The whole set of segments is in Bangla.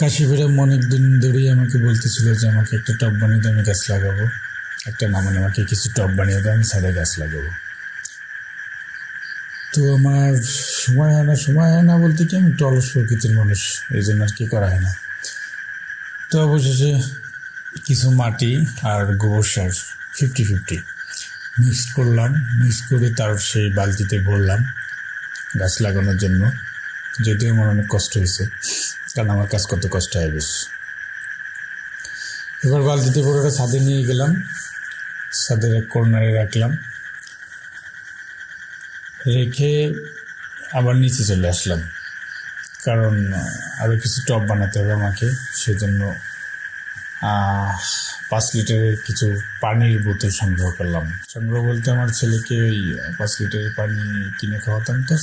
কাশিপুরে অনেক দিন ধরেই আমাকে বলতেছিল যে, আমাকে একটা টব বানিয়ে দাও আমি গাছ লাগাবো। একটা না মানে আমাকে কিছু টব বানিয়ে দাও আমি ছাদে গাছ লাগাবো। তো আমার সময় হয় না, সময় হয় না বলতে কি, আমি একটু অলস প্রকৃতির মানুষ, এই জন্য আর কি করা হয় না। তো অবশেষে কিছু মাটি আর গোবর সার ফিফটি ফিফটি মিক্স করলাম মিক্স করে তার সেই বালতিতে ভরলাম গাছ লাগানোর জন্য, যদিও আমার অনেক কষ্ট হয়েছে। কারণ আমার কাজ করতে কষ্ট হয় বেশ? এবার বালতিতে ভরে ওটা ছাদে নিয়ে গেলাম। ছাদের এক কর্নারে রাখলাম। রেখে আবার নিচে চলে আসলাম। কারণ আরও কিছু টব বানাতে হবে আমাকে। সেজন্য পাঁচ লিটারের কিছু পানির বোতল সংগ্রহ করলাম। সংগ্রহ বলতে আমার ছেলেকে ওই পাঁচ লিটারের পানি কিনে খাওয়াতাম। তো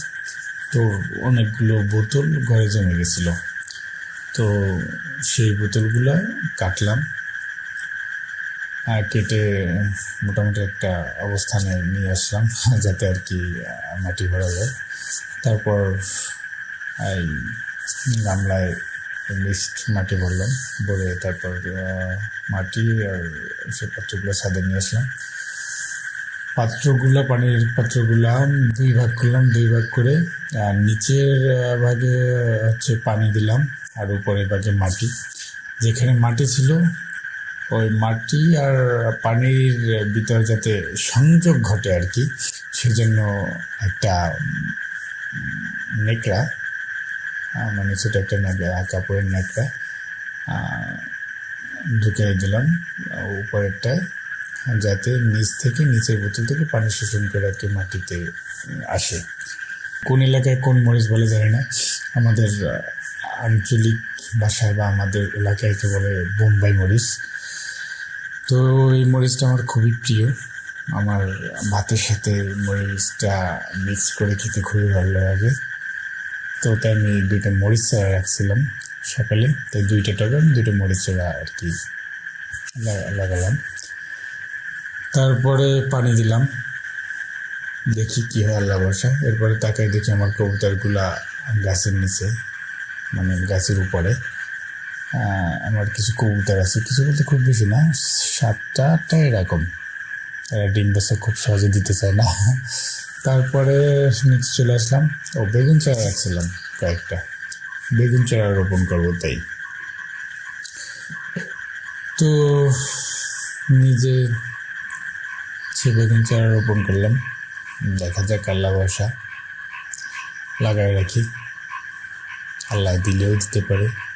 তো অনেকগুলো বোতল ঘরে জমে গেছিল। তো সেই বোতলগুলো কাটলাম। কেটে মোটামুটি একটা অবস্থানে নিয়ে আসলাম, যাতে আর কি মাটি ভরা যায়। তারপর এই গামলায় মিক্সড মাটি ভরলাম, ভরে তারপর মাটি আর সে পাত্রগুলো ছাদে নিয়ে আসলাম। পাত্রগুলা, পানির পাত্রগুলা দুই ভাগ করলাম, দুই ভাগ করে, আর নিচের ভাগে হচ্ছে পানি দিলাম, আর উপরের ভাগে মাটি। যেখানে মাটি ছিল, ওই মাটি আর পানির ভিতর যাতে সংযোগ ঘটে আর কি, সেজন্য একটা নেকড়া মানে সেটা একটা নেকড়া, কাপড়ের নেকড়া ঢুকে দিলাম, উপরেরটায়। যাতে নিচ থেকে নিচের বোতল থেকে পানি শোষণ করে আর কি মাটিতে আসে। কোন এলাকায় কোন মরিচ বলে জানি না। আমাদের আঞ্চলিক ভাষায় বা আমাদের এলাকায় একে বলে বোম্বাই মরিচ। তো এই মরিচটা আমার খুবই প্রিয়। আমার ভাতের সাথে মরিচটা মিক্স করে খেতে খুবই ভালো লাগে তো তাই আমি দুইটা মরিচ চারা রাখছিলাম সকালে। তাই দুইটা টবে আমি দুটো মরিচ চারা আর কি লাগা- লাগালাম। তারপরে পানি দিলাম। দেখি কি হয় আল্লাহ বসা এরপরে তাকাই দেখি আমার কবুতরগুলা গাছের নিচে মানে গাছের উপরে। আমার কিছু কবুতর আছে। কিছু বলতে খুব বেশি না, সাতটা আটটা এরকম। এরা ডিম বাচ্চা খুব সহজে দিতে চায় না। তারপরে নিচে চলে আসলাম। ও বেগুন চারা রাখছিলাম কয়েকটা। বেগুন চারা রোপণ করব তাই। তো নিজে সে বেগুন চারা রোপণ করলাম। দেখা যাক, আল্লাহ বসা লাগায় রাখি। আল্লাহ দিলেও দিতে পারে।